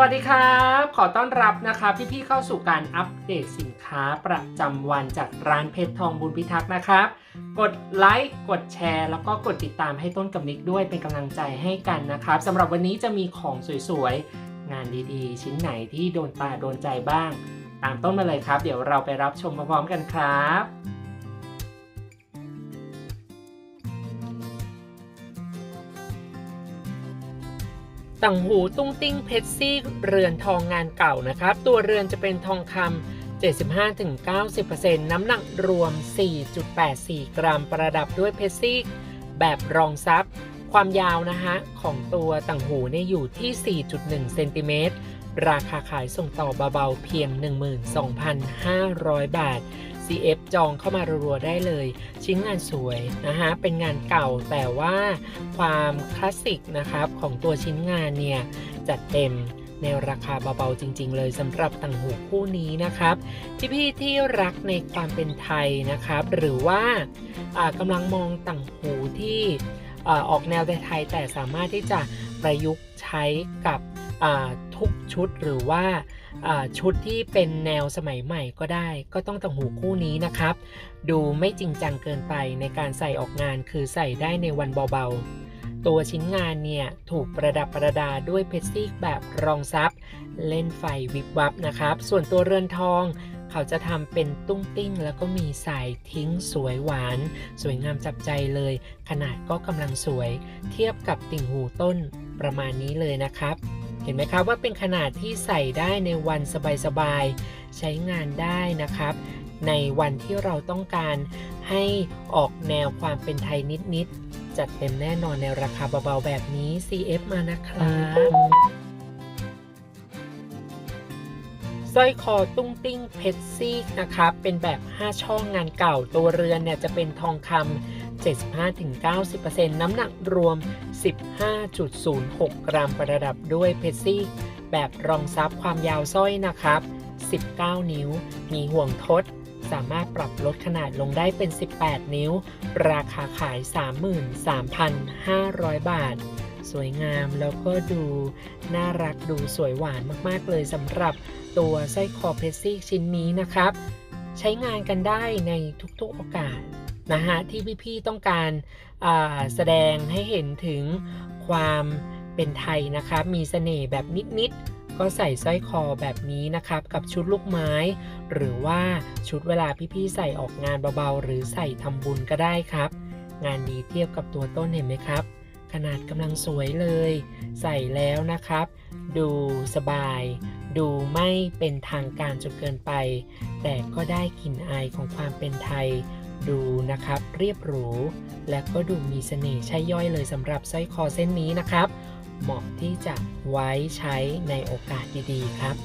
วัสดีครับ ขอต้อนรับนะครับพี่ๆเข้าสู่การอัปเดตสินค้าประจำวันจากร้านเพชรทองบุญพิทักษ์นะครับ กดไลค์กดแชร์ แล้วก็กดติดตามให้ต้นกับนิกด้วยเป็นกำลังใจให้กันนะครับสำหรับวันนี้จะมีของสวยๆ งานดีๆ ชิ้นไหนที่โดนตาโดนใจบ้าง ตามต้นมาเลยครับ เดี๋ยวเราไปรับชมพร้อมๆกันครับ ต่างหูตุ้งติ้งเพชรซี่เรือนทองงานเก่านะครับ ตัวเรือนจะเป็นทองคำ75-90%น้ำหนักรวม 4.84 กรัม ประดับด้วยเพชรซี่แบบรองซับ ความยาวนะฮะ ของตัวต่างหูเนี่ยอยู่ที่ 4.1 เซนติเมตร ราคาขายส่งต่อเบาๆ เพียง 12,500 บาท CF จองเข้ามารัวๆได้เลย ชิ้นงานสวยนะฮะ เป็นงานเก่าแต่ว่าความคลาสสิกนะครับของตัวชิ้นงานเนี่ยจัดเต็มในราคาเบาๆจริง ๆ เลยสำหรับต่างหูคู่นี้นะครับที่พี่ที่รักในความเป็นไทยนะครับ หรือว่ากำลังมองต่างหูที่ออกแนวไทยแต่สามารถที่จะประยุกต์ใช้กับทุกชุดหรือว่า ชุดที่เป็นแนวสมัยใหม่ก็ได้ ก็ต้องต่างหูคู่นี้นะครับ ดูไม่จริงจังเกินไปในการใส่ออกงานคือใส่ได้ในวันเบาๆ ตัวชิ้นงานเนี่ยถูกประดับประดาด้วยเพชรซีกแบบรองซับเล่นไฟวิบวับนะครับ ส่วนตัวเรือนทองเขาจะทำเป็นตุ้งติ้ง แล้วก็มีสายทิ้งสวยหวาน สวยงามจับใจเลย ขนาดก็กำลังสวย เทียบกับติ่งหูต้นประมาณนี้เลยนะครับ เห็นไหมครับว่าเป็นขนาดที่ใส่ได้ในวันสบายๆ ใช้งานได้นะครับ ในวันที่เราต้องการให้ออกแนวความเป็นไทยนิดๆ จัดเต็มแน่นอนในราคาเบาๆ แบบนี้ CF มานะครับสร้อยคอตุ้งติ้งเพชรซีกนะครับ เป็นแบบ 5 ช่องงานเก่าตัวเรือนเนี่ยจะเป็นทองคำ 75-90%น้ำหนักรวม 15.06 กรัมประดับด้วยเพชรซีกแบบรองซับความยาวสร้อยนะครับ 19 นิ้ว มีห่วงทด สามารถปรับลดขนาดลงได้เป็น 18 นิ้ว ราคาขาย 33,500 บาท สวยงามแล้วก็ดู น่ารักดูสวยหวานมากๆเลยสำหรับตัวสร้อยคอเพชรซี่ชิ้นนี้นะครับ ใช้งานกันได้ในทุกๆโอกาส นะฮะที่พี่ๆต้องการแสดงให้เห็นถึงความเป็นไทยนะครับ มีเสน่ห์แบบนิดๆ ก็ใส่สร้อยคอแบบนี้นะครับ กับชุดลูกไม้ หรือว่าชุดเวลาพี่ๆใส่ออกงานเบาๆ หรือใส่ทำบุญก็ได้ครับ งานดีเทียบกับตัวต้นเห็นไหมครับ ขนาดกำลังสวยเลย ใส่แล้วนะครับ ดูสบาย ดูไม่เป็นทางการจนเกินไป แต่ก็ได้กลิ่นอายของความเป็นไทย ดูนะครับ เรียบหรู และก็ดูมีเสน่ห์ใช่ย่อยเลยสำหรับสร้อยคอเส้นนี้นะครับ เหมาะที่จะไว้ใช้ในโอกาสดีๆครับ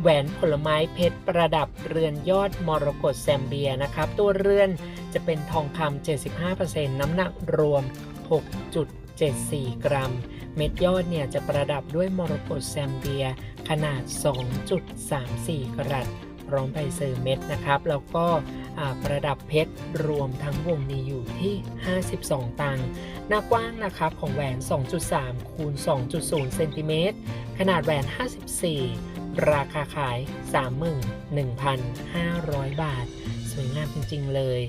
แหวนผลไม้เพชรประดับเรือนยอดมรกตแซมเบียนะครับ ตัวเรือนจะเป็นทองคำ75%น้ำหนักรวม 6.74 กรัม เม็ดยอดเนี่ยจะประดับด้วยมรกตแซมเบียขนาด 2.34 กรัต ร้อมไปเซอร์เม็ดนะครับ แล้วก็ประดับเพชรรวมทั้งวงนี้อยู่ที่ 52 ตังค์หน้ากว้างนะครับ ของแหวน 2.3 คูณ 2.0 เซนติเมตร ขนาดแหวน 54 ราคาขาย 31,500 บาท สวยงามจริง ๆ เลย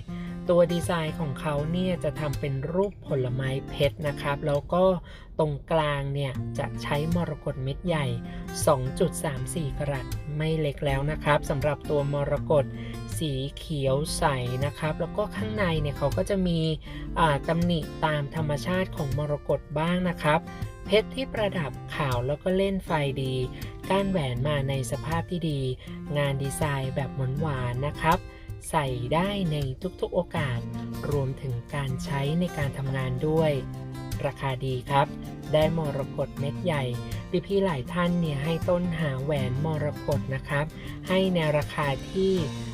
ตัวดีไซน์ของเขาเนี่ยจะทำเป็นรูปผลไม้เพชรนะครับ แล้วก็ตรงกลางเนี่ยจะใช้มรกตเม็ดใหญ่ 2.34 กรัตไม่เล็กแล้วนะครับสำหรับตัวมรกตสีเขียวใสนะครับ แล้วก็ข้างในเนี่ยเขาก็จะมีตำหนิตามธรรมชาติของมรกตบ้างนะครับ เพชรที่ประดับขาวแล้วก็เล่นไฟดี ก้านแหวนมาในสภาพที่ดี งานดีไซน์แบบหวานๆนะครับ ใส่ได้ในทุกๆโอกาส รวมถึงการใช้ในการทำงานด้วย ราคาดีครับ ได้มรกตเม็ดใหญ่พี่ๆหลายท่านเนี่ยให้ต้นหาแหวนมรกตนะครับ ให้ในราคาที่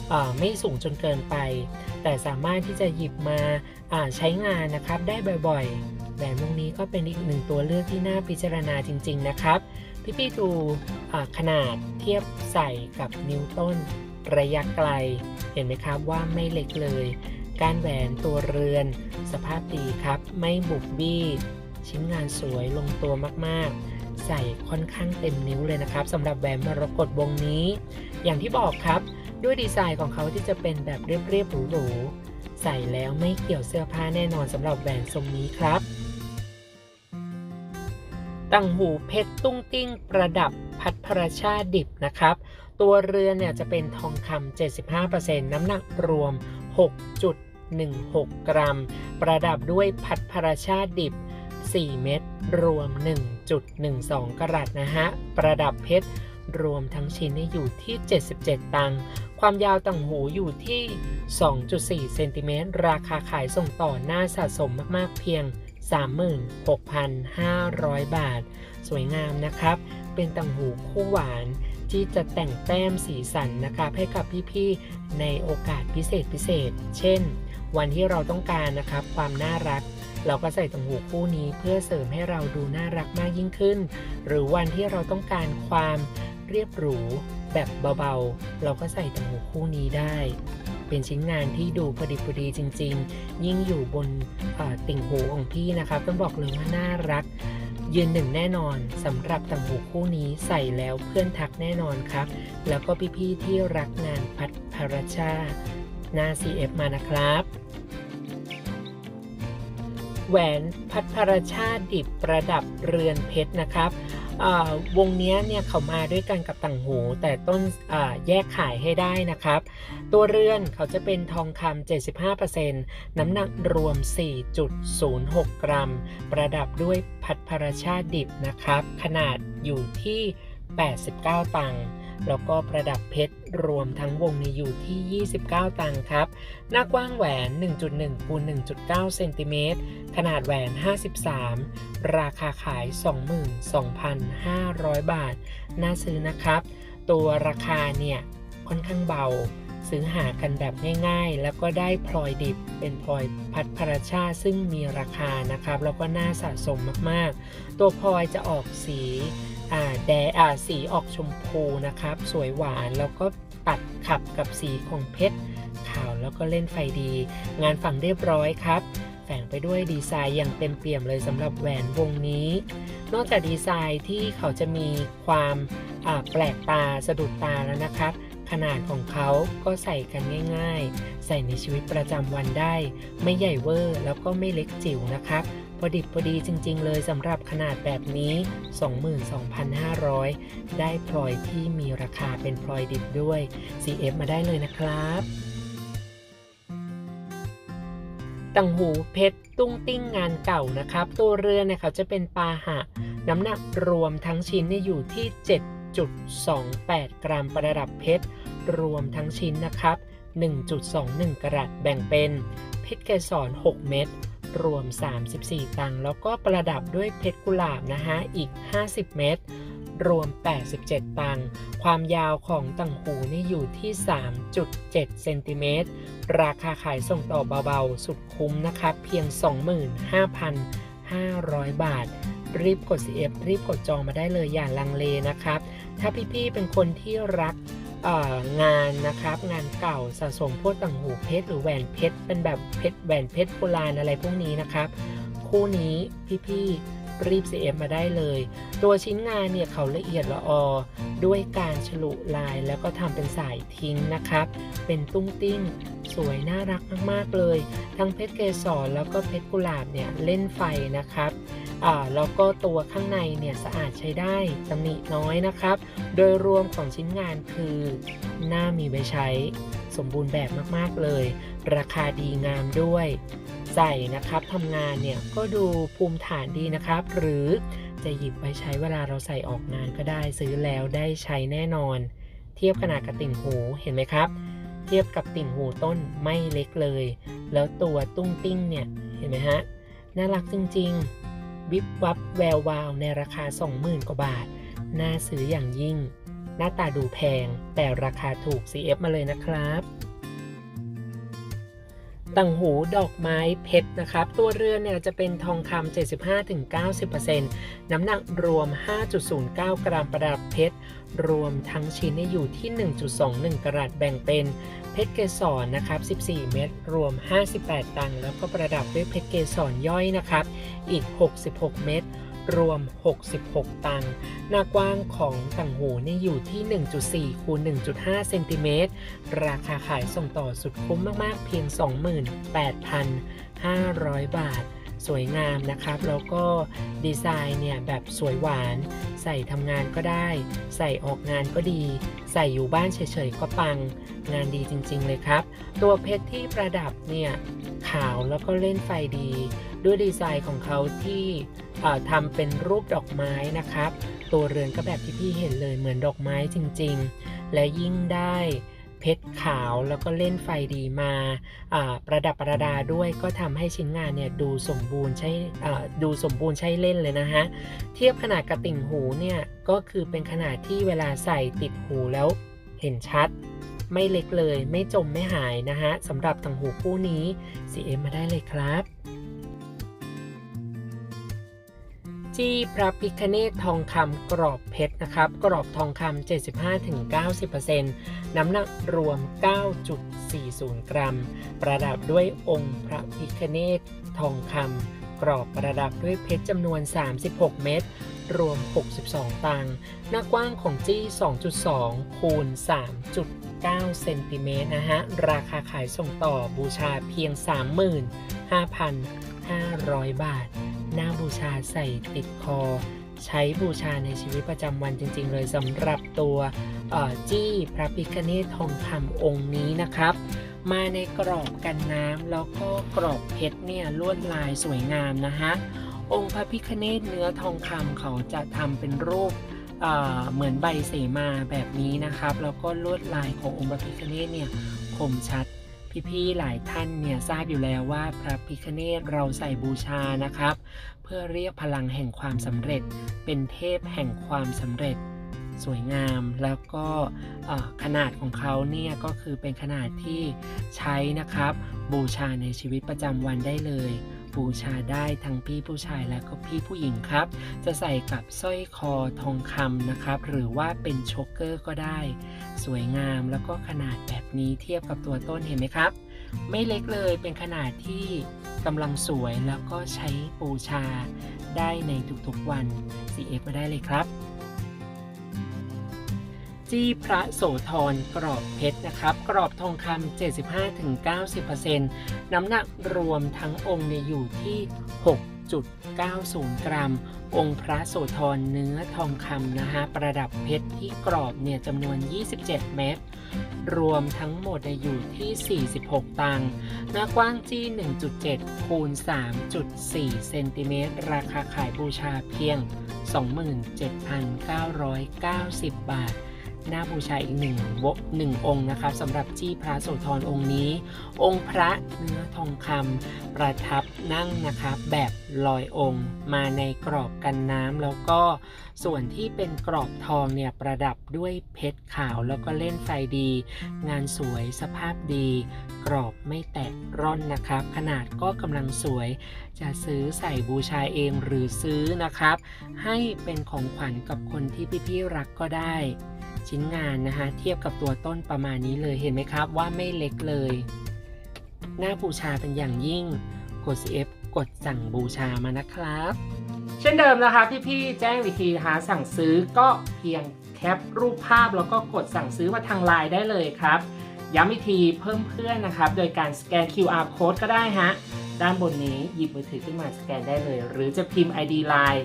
เอ่อไม่สูงจนเกินไป แต่สามารถที่จะหยิบมาอ่าใช้งานนะครับได้บ่อยๆ แหวนวงนี้ก็เป็นอีกหนึ่งตัวเลือกที่น่าพิจารณาจริง ๆ นะครับ พี่ๆดูขนาดเทียบใส่กับนิ้วต้น ระยะไกล เห็นไหมครับว่าไม่เล็กเลย การแหวนตัวเรือน สภาพดีครับ ไม่บุบบี้ ชิ้นงานสวยลงตัวมากๆ ใส่ค่อนข้างเต็มนิ้วเลยนะครับสำหรับแหวนมรกตวงนี้ อย่างที่บอกครับ ด้วยดีไซน์ของเขาที่จะเป็นแบบเรียบๆหรูๆใส่แล้วไม่เกี่ยวเสื้อผ้าแน่นอนสำหรับแหวนทรงนี้ครับตังหูเพชรตุ้งติ้งประดับพัดพระชาดิบนะครับ ตัวเรือนเนี่ยจะเป็นทองคำ75%น้ำหนักรวม 6.16 กรัม ประดับด้วยพัดพรชาดิบ 4 เม็ดรวม 1.12 กรัตนะฮะ ประดับเพชรรวมทั้งชิ้นอยู่ที่ 77 ตังค์ ความยาวต่างหูอยู่ที่ 2.4 เซนติเมตร ราคาขายส่งต่อหน้าสะสมมากๆเพียง 36,500 บาท สวยงามนะครับ เป็นต่างหูคู่หวาน ที่จะแต่งแต้มสีสันนะครับให้กับพี่ๆในโอกาสพิเศษพิเศษ เช่น วันที่เราต้องการนะครับความน่ารัก เราก็ใส่ต่างหูคู่นี้เพื่อเสริมให้เราดูน่ารักมากยิ่งขึ้น หรือวันที่เราต้องการความเรียบหรูแบบเบาๆ เราก็ใส่ต่างหูคู่นี้ได้ เป็นชิ้นงานที่ดูพอดีพอดีจริง ๆ ยิ่งอยู่บนติ่งหูของพี่นะครับต้องบอกเลยว่าน่ารัก ยืนหนึ่งแน่นอนสำหรับต่างหูคู่นี้ใส่แล้วเพื่อนทักแน่นอนครับ แล้วก็พี่ๆที่รักงานพัดพารชาหน้า CF มานะครับ แหวนพัดพารชาดิบประดับเรือนเพชรนะครับ วงนี้เนี่ยเขามาด้วยกันกับต่างหู แต่ต้นแยกขายให้ได้นะครับ ตัวเรือนเขาจะเป็นทองคำ75%น้ำหนักรวม 4.06 กรัม ประดับด้วยพัดพารชาดิบนะครับ ขนาดอยู่ที่ 89 ตังค์ แล้วก็ประดับเพชรรวมทั้งวงนี้อยู่ที่ 29 ตังค์ครับ หน้ากว้างแหวน 1.1คูณ1.9 เซนติเมตร ขนาดแหวน 53 ราคาขาย 22,500 บาท น่าซื้อนะครับ ตัวราคาเนี่ยค่อนข้างเบา ซื้อหากันแบบง่ายๆ แล้วก็ได้พลอยดิบเป็นพลอยพัดพราชาซึ่งมีราคานะครับ แล้วก็น่าสะสมมากๆ ตัวพลอยจะออกสี อ่าแดงอ่าสีออกชมพูนะครับ สวยหวานแล้วก็ตัดขับกับสีของเพชรขาวแล้วก็เล่นไฟดี งานฝั่งเรียบร้อยครับ แฝงไปด้วยดีไซน์อย่างเต็มเปี่ยมเลยสำหรับแหวนวงนี้ นอกจากดีไซน์ที่เขาจะมีความาแปลกตาสะดุดตาแล้วนะครับ ขนาดของเขาก็ใส่กันง่าย ๆ ใส่ในชีวิตประจำวันได้ ไม่ใหญ่เวอร์ แล้วก็ไม่เล็กจิ๋วนะครับ พอดิบพอดีจริง ๆ เลยสำหรับขนาดแบบนี้ 22,500 ได้พลอยที่มีราคาเป็นพลอยดิบด้วย CF มาได้เลยนะครับต่างหูเพชรตุ้งติ้งงานเก่านะครับ ตัวเรือนเนี่ยเขาจะเป็นปาหะ น้ำหนักรวมทั้งชิ้นเนี่ยอยู่ที่ 7.28 กรัมประดับเพชร รวมทั้งชิ้นนะครับ 1.21 กรัตแบ่งเป็นเพชรเกสร 6 เม็ด รวม 34 ตังค์แล้วก็ประดับด้วยเพชรกุหลาบนะฮะอีก 50 เม็ดรวม 87 ตังค์ความยาวของต่างหูนี่อยู่ที่ 3.7 เซนติเมตร ราคาขายส่งต่อเบาๆ สุดคุ้มนะครับ เพียง 25,500 บาท รีบกด CF รีบกดจองมาได้เลยอย่าลังเลนะครับ ถ้าพี่ๆ เป็นคนที่รัก งานนะครับงานเก่าสะสมพวกต่างหูเพชรหรือแหวนเพชรเป็นแบบเพชรแหวนเพชรโบราณอะไรพวกนี้นะครับ คู่นี้พี่ๆรีบ CF มาได้เลย ตัวชิ้นงานเนี่ยเขาละเอียดละออ ด้วยการฉลุลายแล้วก็ทำเป็นสายทิ้งนะครับ เป็นตุ้งติ้งสวยน่ารักมากๆเลย ทั้งเพชรเกสรแล้วก็เพชรกุหลาบเนี่ยเล่นไฟนะครับ อ่าแล้วก็ตัวข้างในเนี่ยสะอาดใช้ได้ตำหนิน้อยนะครับ โดยรวมของชิ้นงานคือหน้ามีไว้ใช้สมบูรณ์แบบมากๆเลย ราคาดีงามด้วย ใส่นะครับทำงานเนี่ยก็ดูภูมิฐานดีนะครับ หรือจะหยิบไปใช้เวลาเราใส่ออกงานก็ได้ซื้อแล้วได้ใช้แน่นอน เทียบขนาดกับติ่งหูเห็นไหมครับ เทียบกับติ่งหูต้นไม่เล็กเลย แล้วตัวตุ้งติ้งเนี่ยเห็นไหมฮะน่ารักจริง ๆ วิบวับแวววาวในราคา 20,000 กว่าบาท น่าซื้ออย่างยิ่ง หน้าตาดูแพง แต่ราคาถูก CF มาเลยนะครับต่างหูดอกไม้เพชรนะครับ ตัวเรือนเนี่ยจะเป็นทองคำ 75-90%น้ำหนักรวม 5.09 กรัมประดับเพชร รวมทั้งชิ้นเนี่ยอยู่ที่ 1.21 กรัตแบ่งเป็น เพชรเกสรนะครับ 14 เม็ดรวม 58 ตังค์แล้วก็ประดับด้วยเพชรเกสรย่อยนะครับ อีก 66 เม็ดรวม 66 ตังค์หน้ากว้างของต่างหูนี่อยู่ที่ 1.4 คูณ 1.5 เซนติเมตร ราคาขายส่งต่อสุดคุ้มมาก ๆ เพียง 28,500 บาท สวยงามนะครับ แล้วก็ดีไซน์เนี่ยแบบสวยหวาน ใส่ทำงานก็ได้ ใส่ออกงานก็ดี ใส่อยู่บ้านเฉยๆก็ปัง งานดีจริงๆเลยครับ ตัวเพชรที่ประดับเนี่ยขาวแล้วก็เล่นไฟดี ด้วยดีไซน์ของเขาที่ทำเป็นรูปดอกไม้นะครับ ตัวเรือนก็แบบที่พี่เห็นเลยเหมือนดอกไม้จริงๆ และยิ่งได้ เพชรขาวแล้วก็เล่นไฟดีมาประดับประดาด้วยก็ทำให้ชิ้นงานเนี่ยดูสมบูรณ์ใช่ดูสมบูรณ์ใช่เล่นเลยนะฮะเทียบขนาดกระติ่งหูเนี่ยก็คือเป็นขนาดที่เวลาใส่ติดหูแล้วเห็นชัด ไม่เล็กเลยไม่จมไม่หายนะฮะสำหรับต่างหูคู่นี้ CM มาได้เลยครับ จี้พระพิคเนตทองคำกรอบเพชรนะครับ กรอบทองคำ 75-90%น้ำหนักรวม 9.40 กรัม ประดับด้วยองค์พระพิคเนตทองคำกรอบประดับด้วยเพชรจำนวน 36 เม็ดรวม 62 ตังค์หน้ากว้างของจี้ 2.2 คูณ 3.9 เซนติเมตรนะฮะ ราคาขายส่งต่อบูชาเพียง 35,500 บาท น้าบูชาใส่ติดคอ ใช้บูชาในชีวิตประจำวันจริง ๆ เลยสำหรับตัวจี้พระพิคเนตทองคำองค์นี้นะครับ มาในกรอบกันน้ำแล้วก็กรอบเพชรเนี่ยลวดลายสวยงามนะฮะองค์พระพิคเนตเนื้อทองคำเขาจะทำเป็นรูปเเหมือนใบเสมาแบบนี้นะครับ แล้วก็ลวดลายขององค์พระพิคเนตเนี่ยคมชัด พี่ๆหลายท่านเนี่ยทราบอยู่แล้วว่าพระพิคเนตเราใส่บูชานะครับ เพื่อเรียกพลังแห่งความสำเร็จ เป็นเทพแห่งความสำเร็จ สวยงามแล้วก็ขนาดของเขาเนี่ยก็คือเป็นขนาดที่ใช้นะครับ บูชาในชีวิตประจำวันได้เลยบูชาได้ทั้งพี่ผู้ชายและก็พี่ผู้หญิงครับ จะใส่กับสร้อยคอทองคำนะครับ หรือว่าเป็นโชกเกอร์ก็ได้ สวยงามแล้วก็ขนาดแบบนี้เทียบกับตัวต้นเห็นไหมครับ ไม่เล็กเลยเป็นขนาดที่กำลังสวยแล้วก็ใช้บูชาได้ในทุกๆวัน CF มาได้เลยครับ จี้พระโสธรกรอบเพชรนะครับ กรอบทองคำ75-90%น้ำหนักรวมทั้งองค์เนี่ยอยู่ที่ 6.90 กรัม องค์พระโสธรเนื้อทองคำนะฮะประดับเพชรที่กรอบเนี่ยจำนวน 27 เม็ดรวมทั้งหมดอยู่ที่ 46 ตังค์หน้ากว้างจี้ 1.7 คูณ 3.4 เซนติเมตร ราคาขายบูชาเพียง 27,990 บาท หน้าบูชาอีกหนึ่งวหนึ่งองค์นะครับสำหรับจี้พระโสธรองค์นี้ องค์พระเนื้อ องคำประทับนั่งนะครับแบบลอยองค์ มาในกรอบกันน้ำแล้วก็ส่วนที่เป็นกรอบทองเนี่ยประดับด้วยเพชรขาวแล้วก็เล่นไฟดี งานสวยสภาพดี กรอบไม่แตกร่อนนะครับ ขนาดก็กำลังสวย จะซื้อใส่บูชาเองหรือซื้อนะครับ ให้เป็นของขวัญกับคนที่พี่ๆรักก็ได้ชิ้นงานนะคะเทียบกับตัวต้นประมาณนี้เลยเห็นไหมครับว่าไม่เล็กเลย น่าบูชาเป็นอย่างยิ่ง กด CF กดสั่งบูชามานะครับ เช่นเดิมนะคะพี่ๆแจ้งวิธีหาสั่งซื้อก็เพียงแคปรูปภาพแล้วก็กดสั่งซื้อมาทางไลน์ได้เลยครับ ย้ำวิธีเพิ่มเพื่อนนะครับ โดยการสแกน QR code ก็ได้ฮะ ด้านบนนี้หยิบมือถือขึ้นมาสแกนได้เลย หรือจะพิมพ์ ID Line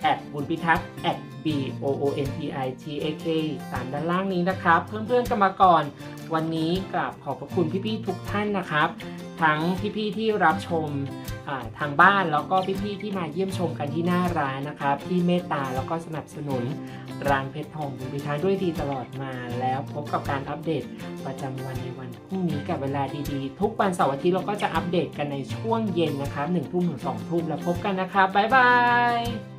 แอดบุญพิทักษ์ at b o o n p i t a k ตามด้านล่างนี้นะครับ เพื่อนๆกันมาก่อน วันนี้กราบขอบพระคุณพี่ๆทุกท่านนะครับ ทั้งพี่ๆที่รับชมทางบ้านแล้วก็พี่ๆที่มาเยี่ยมชมกันที่หน้าร้านนะครับ ที่เมตตาแล้วก็สนับสนุนร้านเพชรทองบุญพิทักษ์ด้วยดีตลอดมา แล้วพบกับการอัปเดตประจำวันในวันพรุ่งนี้กับเวลาดีๆ ทุกวันเสาร์อาทิตย์เราก็จะอัปเดตกันในช่วงเย็นนะครับหนึ่งทุ่มถึงสองทุ่มแล้วพบกันนะครับบ๊ายบาย